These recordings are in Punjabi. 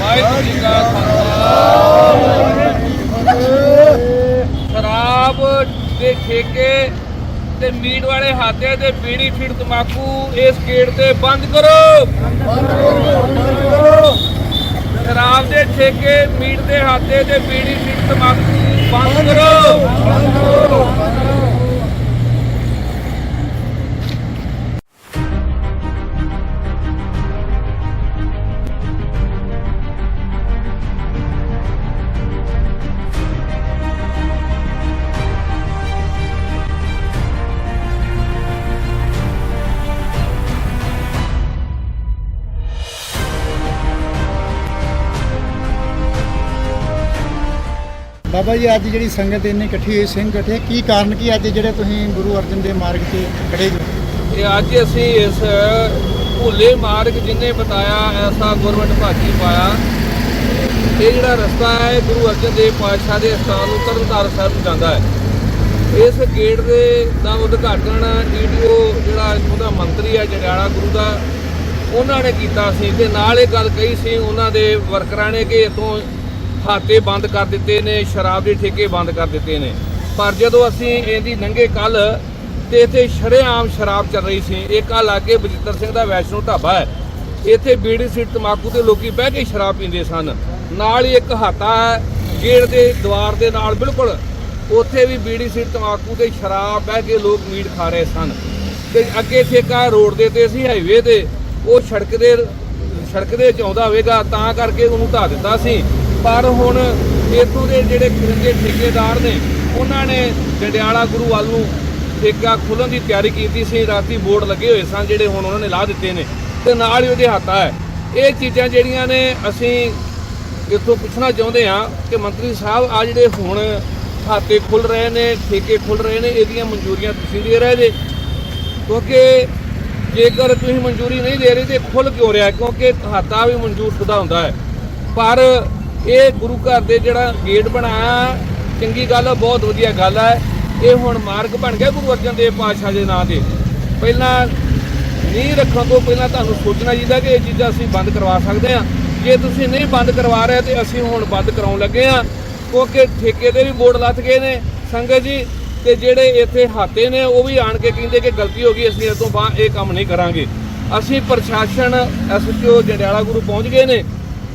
ਵਾਹਿਗੁਰੂ ਜੀ ਕਾ ਖਾਲਸਾ ਸ਼ਰਾਬ ਦੇ ਠੇਕੇ ਤੇ ਮੀਟ ਵਾਲੇ ਹਾਤੇ ਤੇ ਬੀੜੀ ਫੀੜ ਤਮਾਕੂ ਇਸ ਗੇਟ ਤੇ ਬੰਦ ਕਰੋ। ਸ਼ਰਾਬ ਦੇ ਠੇਕੇ, ਮੀਟ ਦੇ ਹਾਤੇ ਤੇ ਬੀੜੀ ਫੀਡ ਤਮਾਕੂ ਬੰਦ ਕਰੋ। ਬਾਬਾ ਜੀ, ਅੱਜ ਜਿਹੜੀ ਸੰਗਤ ਇੰਨੀ ਇਕੱਠੀ ਹੋਈ, ਸਿੰਘ ਇਕੱਠੇ ਕੀ ਕਾਰਨ ਕੀ ਅੱਜ ਜਿਹੜੇ ਤੁਸੀਂ ਗੁਰੂ ਅਰਜਨ ਦੇਵ ਮਾਰਗ ਤੇ ਖੜੇ ਜੋ? ਇਹ ਅੱਜ ਅਸੀਂ ਇਸ ਭੁੱਲੇ ਮਾਰਗ ਜਿਨੇ ਬਤਾਇਆ, ਐਸਾ ਗੁਰਮਟ ਭਾਗੀ ਪਾਇਆ। ਇਹ ਜਿਹੜਾ ਰਸਤਾ ਹੈ, ਗੁਰੂ ਅਰਜਨ ਦੇਵ ਪਾਤਸ਼ਾਹ ਦੇ ਸਥਾਨ ਨੂੰ ਤਰਨਤਾਰਨ ਸਾਹਿਬ ਨੂੰ ਜਾਂਦਾ ਹੈ। ਇਸ ਗੇਟ ਦੇ ਦਾ ਉਦਘਾਟਨ ਈਡੀਓ ਜਿਹੜਾ ਉਹਦਾ ਮੰਤਰੀ ਹੈ, ਜੜਿਆਲਾ ਗੁਰੂ ਦਾ, ਉਹਨਾਂ ਨੇ ਕੀਤਾ ਸੀ। ਤੇ ਨਾਲ ਇਹ ਗੱਲ ਕਹੀ ਸੀ ਉਹਨਾਂ ਦੇ ਵਰਕਰਾਂ ਨੇ ਕਿ ਇਥੋਂ ਹਾਤੇ ਬੰਦ ਕਰ ਦਿੱਤੇ ਨੇ, ਸ਼ਰਾਬ ਦੇ ਠੇਕੇ ਬੰਦ ਕਰ ਦਿੱਤੇ ਨੇ। ਪਰ ਜਦੋਂ ਅਸੀਂ ਇਹਦੀ ਨੰਗੇ ਕੱਲ ਤੇ ਇੱਥੇ ਸ਼ਰੇਆਮ ਸ਼ਰਾਬ ਚੱਲ ਰਹੀ ਸੀ, ਇਹ ਕੱਲ ਲਾਗੇ ਬਜਿੱਤਰ ਸਿੰਘ ਦਾ ਵੈਸ਼ਨੋ ਢਾਬਾ ਹੈ। ਇੱਥੇ ਬੀੜੀ ਸੀਟ ਤਮਾਕੂ ਤੇ ਲੋਕੀ ਬਹਿ ਕੇ ਸ਼ਰਾਬ ਪੀਂਦੇ ਸਨ। ਨਾਲ ਹੀ ਇੱਕ ਹਾਤਾ ਹੈ, ਗੇਟ ਦੇ ਦੀਵਾਰ ਦੇ ਨਾਲ ਬਿਲਕੁਲ। ਉੱਥੇ ਵੀ ਬੀੜੀ ਸੀਟ ਤਮਾਕੂ ਤੇ ਸ਼ਰਾਬ ਬਹਿ ਕੇ ਲੋਕ ਮੀਟ ਖਾ ਰਹੇ ਸਨ। ਤੇ ਅੱਗੇ ਠੇਕਾ ਰੋਡ ਦੇ ਤੇ ਸੀ ਹਾਈਵੇ ਤੇ। ਉਹ ਸੜਕ ਦੇ ਸੜਕ ਦੇ ਵਿੱਚ ਆਉਂਦਾ ਹੋਵੇਗਾ, ਤਾਂ ਕਰਕੇ ਉਹਨੂੰ ਢਾ ਦਿੱਤਾ ਸੀ। ਪਰ ਹੁਣ ਇੱਥੋਂ ਦੇ ਜਿਹੜੇ ਖਿਰਦੇ ਠੇਕੇਦਾਰ ਨੇ, ਉਹਨਾਂ ਨੇ ਜੰਡਿਆਲਾ ਗੁਰੂ ਵੱਲ ਨੂੰ ਠੇਕਾ ਖੋਲ੍ਹਣ ਦੀ ਤਿਆਰੀ ਕੀਤੀ ਸੀ, ਰਾਤੀ ਬੋਰਡ ਲੱਗੇ ਹੋਏ ਸਨ ਜਿਹੜੇ ਹੁਣ ਉਹਨਾਂ ਨੇ ਲਾ ਦਿੱਤੇ ਨੇ ਤੇ ਨਾਲ ਹੀ ਉਹਦੇ ਹੱਥਾ ਹੈ ਇਹ ਚੀਜ਼ਾਂ ਜਿਹੜੀਆਂ ਨੇ ਅਸੀਂ ਇੱਥੋਂ ਪੁੱਛਣਾ ਚਾਹੁੰਦੇ ਹਾਂ ਕਿ ਮੰਤਰੀ ਸਾਹਿਬ ਆ ਜਿਹੜੇ ਹੁਣ ਖਾਤੇ ਖੁੱਲ ਰਹੇ ਨੇ, ਠੇਕੇ ਖੁੱਲ ਰਹੇ ਨੇ, ਇਹਦੀਆਂ ਮਨਜ਼ੂਰੀਆਂ ਤੁਸੀਂ ਦੇ ਰਹੇ ਜੇ? ਕਿਉਂਕਿ ਜੇਕਰ ਤੁਸੀਂ ਮਨਜ਼ੂਰੀ ਨਹੀਂ ਦੇ ਰਹੇ ਤੇ ਖੁੱਲ ਕਿਉਂ ਰਿਹਾ? ਕਿਉਂਕਿ ਖਾਤਾ ਵੀ ਮਨਜ਼ੂਰ ਸ਼ੁਦਾ ਹੁੰਦਾ ਹੈ। ਪਰ ਇਹ ਗੁਰੂ ਘਰ ਦੇ ਜਿਹੜਾ ਗੇਟ ਬਣਾਇਆ, ਚੰਗੀ ਗੱਲ ਹੈ ਬਹੁਤ ਵਧੀਆ ਗੱਲ ਹੈ ਇਹ ਹੁਣ ਮਾਰਗ ਬਣ ਗਿਆ ਗੁਰੂ ਅਰਜਨ ਦੇਵ ਪਾਤਸ਼ਾਹ ਦੇ ਨਾਂ ਤੇ। ਪਹਿਲਾਂ ਨਹੀਂ ਰੱਖਣ ਤੋਂ ਪਹਿਲਾਂ ਤੁਹਾਨੂੰ ਸੋਚਣਾ ਚਾਹੀਦਾ ਕਿ ਇਹ ਚੀਜ਼ਾਂ ਅਸੀਂ ਬੰਦ ਕਰਵਾ ਸਕਦੇ ਹਾਂ। ਜੇ ਤੁਸੀਂ ਨਹੀਂ ਬੰਦ ਕਰਵਾ ਰਹੇ ਤੇ ਅਸੀਂ ਹੁਣ ਬੰਦ ਕਰਾਉਣ ਲੱਗੇ ਹਾਂ। ਕਿਉਂਕਿ ਠੇਕੇ ਦੇ ਵੀ ਬੋਰਡ ਲੱਥ ਗਏ ਨੇ, ਸੰਗਤ ਜੀ, ਤੇ ਜਿਹੜੇ ਇੱਥੇ ਹਾਤੇ ਨੇ, ਉਹ ਵੀ ਆਣ ਕੇ ਕਹਿੰਦੇ ਕਿ ਗਲਤੀ ਹੋ ਗਈ, ਅਸੀਂ ਇਸ ਤੋਂ ਬਾਅਦ ਇਹ ਕੰਮ ਨਹੀਂ ਕਰਾਂਗੇ। ਅਸੀਂ ਪ੍ਰਸ਼ਾਸਨ ਐਸਪੀਓ ਜੰਡਿਆਲਾ ਗੁਰੂ ਪਹੁੰਚ ਗਏ ਨੇ।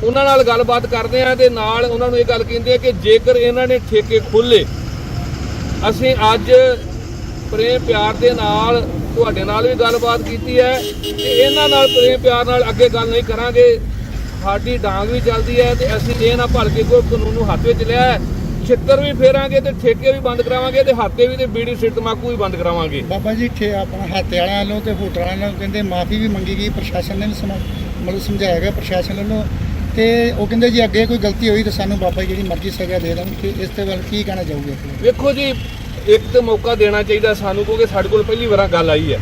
ਉਹਨਾਂ ਨਾਲ ਗੱਲਬਾਤ ਕਰਦੇ ਆ ਤੇ ਨਾਲ ਉਹਨਾਂ ਨੂੰ ਇਹ ਗੱਲ ਕਹਿੰਦੇ ਆ ਕਿ ਜੇਕਰ ਇਹਨਾਂ ਨੇ ਠੇਕੇ ਖੋਲੇ ਅਸੀਂ ਅੱਜ ਪ੍ਰੇਮ ਪਿਆਰ ਦੇ ਨਾਲ ਤੁਹਾਡੇ ਨਾਲ ਵੀ ਗੱਲਬਾਤ ਕੀਤੀ ਹੈ ਤੇ ਇਹਨਾਂ ਨਾਲ ਪ੍ਰੇਮ ਪਿਆਰ ਨਾਲ ਅੱਗੇ ਗੱਲ ਨਹੀਂ ਕਰਾਂਗੇ। ਸਾਡੀ ਡਾਂਗ ਵੀ ਚੱਲਦੀ ਹੈ ਤੇ ਅਸੀਂ ਇਹ ਨਾ ਭਲ ਕੇ ਕੋਈ ਕਾਨੂੰਨ ਨੂੰ ਹੱਥ ਵਿੱਚ ਲਿਆ ਛਿੱਤਰ ਵੀ ਫੇਰਾਂਗੇ ਤੇ ਠੇਕੇ ਵੀ ਬੰਦ ਕਰਾਵਾਂਗੇ ਤੇ ਹਾਤੇ ਵੀ ਤੇ ਬੀੜੀ ਸਿੱਟ ਤਮਾਕੂ ਵੀ ਬੰਦ ਕਰਾਵਾਂਗੇ। ਬਾਬਾ ਜੀ ਠੇ ਆਪਣਾ ਹਾਤੇ ਵਾਲਿਆਂ ਵੱਲੋਂ ਤੇ ਹੋਟਲ ਵਾਲਿਆਂ ਵੱਲੋਂ ਕਹਿੰਦੇ ਮਾਫੀ ਵੀ ਮੰਗੀ ਗਈ, ਪ੍ਰਸ਼ਾਸਨ ਨੇ ਵੀ ਸਮਾ- ਮਤਲਬ ਸਮਝਾਇਆ ਗਿਆ, ਪ੍ਰਸ਼ਾਸਨ ਵੱਲੋਂ ਤੇ ਉਹ ਕਹਿੰਦੇ ਜੀ ਅੱਗੇ ਕੋਈ ਗਲਤੀ ਹੋਈ ਤਾਂ ਸਾਨੂੰ ਬਾਬਾ ਜੀ ਜਿਹੜੀ ਮਰਜ਼ੀ ਸਜ਼ਾ ਦੇ ਦੇਣ ਕਿ ਇਸ ਤੇ ਵੱਲ ਕੀ ਕਹਿਣਾ ਚਾਹੋਗੇ ਵੇਖੋ ਜੀ ਇੱਕ ਤੇ ਮੌਕਾ ਦੇਣਾ ਚਾਹੀਦਾ ਸਾਨੂੰ ਕਿਉਂਕਿ ਸਾਡੇ ਕੋਲ ਪਹਿਲੀ ਵਾਰ ਗੱਲ ਆਈ ਹੈ।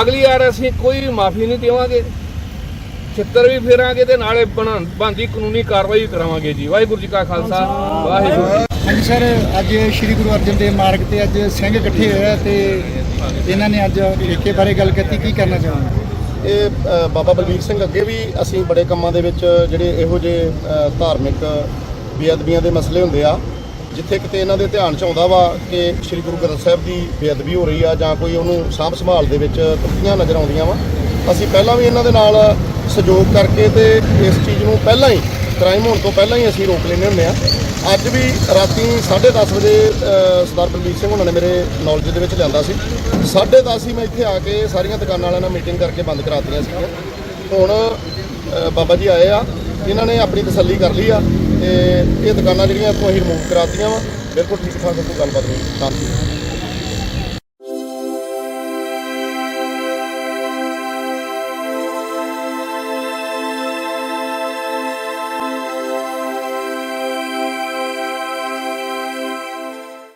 ਅਗਲੀ ਵਾਰ ਅਸੀਂ ਕੋਈ ਵੀ ਮਾਫੀ ਨਹੀਂ ਦੇਵਾਂਗੇ ਛਿੱਤਰ ਵੀ ਫੇਰਾਂਗੇ ਤੇ ਨਾਲੇ ਬਣਾ- ਬਣਦੀ ਕਾਨੂੰਨੀ ਕਾਰਵਾਈ ਵੀ ਕਰਾਵਾਂਗੇ ਜੀ। ਵਾਹਿਗੁਰੂ ਜੀ ਕਾ ਖਾਲਸਾ ਵਾਹਿਗੁਰੂ ਹਾਂਜੀ ਸਰ ਅੱਜ ਸ੍ਰੀ ਗੁਰੂ ਅਰਜਨ ਦੇਵ ਮਾਰਗ ਤੇ ਅੱਜ ਸਿੰਘ ਇਕੱਠੇ ਹੋਏ ਆ ਤੇ ਇਹਨਾਂ ਨੇ ਅੱਜ ਠੇਕੇ ਬਾਰੇ ਗੱਲ ਕੀਤੀ ਕੀ ਕਰਨਾ ਚਾਹੁੰਦੇ ਇਹ ਬਾਬਾ ਬਲਵੀਰ ਸਿੰਘ ਅੱਗੇ ਵੀ ਅਸੀਂ ਬੜੇ ਕੰਮਾਂ ਦੇ ਵਿੱਚ ਜਿਹੜੇ ਇਹੋ ਜਿਹੇ ਧਾਰਮਿਕ ਬੇਅਦਬੀਆਂ ਦੇ ਮਸਲੇ ਹੁੰਦੇ ਆ, ਜਿੱਥੇ ਕਿਤੇ ਇਹਨਾਂ ਦੇ ਧਿਆਨ ਚ ਆਉਂਦਾ ਵਾ ਕਿ ਸ੍ਰੀ ਗੁਰੂ ਗ੍ਰੰਥ ਸਾਹਿਬ ਦੀ ਬੇਅਦਬੀ ਹੋ ਰਹੀ ਆ ਜਾਂ ਕੋਈ ਉਹਨੂੰ ਸਾਂਭ ਸੰਭਾਲ ਦੇ ਵਿੱਚ ਤਰੱਕੀਆਂ ਨਜ਼ਰ ਆਉਂਦੀਆਂ ਵਾ, ਅਸੀਂ ਪਹਿਲਾਂ ਵੀ ਇਹਨਾਂ ਦੇ ਨਾਲ ਸਹਿਯੋਗ ਕਰਕੇ ਤੇ ਇਸ ਚੀਜ਼ ਨੂੰ ਪਹਿਲਾਂ ਹੀ ਕ੍ਰਾਈਮ ਹੋਣ ਤੋਂ ਪਹਿਲਾਂ ਹੀ ਅਸੀਂ ਰੋਕ ਲੈਂਦੇ ਹੁੰਦੇ ਆ ਅੱਜ ਵੀ ਰਾਤੀ 10:30 ਵਜੇ ਸਰਦਾਰ ਬਲਬੀਰ ਸਿੰਘ ਉਹਨਾਂ ਨੇ ਮੇਰੇ ਨੌਲੇਜ ਦੇ ਵਿੱਚ ਲਿਆਂਦਾ ਸੀ। 10:30 ਹੀ ਮੈਂ ਇੱਥੇ ਆ ਕੇ ਸਾਰੀਆਂ ਦੁਕਾਨਾਂ ਵਾਲਿਆਂ ਨਾਲ ਮੀਟਿੰਗ ਕਰਕੇ ਬੰਦ ਕਰਾਤੀਆਂ ਸੀ ਹੁਣ ਬਾਬਾ ਜੀ ਆਏ ਆ। ਇਹਨਾਂ ਨੇ ਆਪਣੀ ਤਸੱਲੀ ਕਰ ਲਈ ਆ ਤੇ ਇਹ ਦੁਕਾਨਾਂ ਜਿਹੜੀਆਂ ਇੱਥੋਂ ਅਸੀਂ ਰਿਮੂਵ ਕਰਾਤੀਆਂ ਵਾ। ਬਿਲਕੁਲ ਠੀਕ ਠਾਕ ਕੋਈ ਗੱਲਬਾਤ ਨਹੀਂ ਸ਼ਾਂਤੀ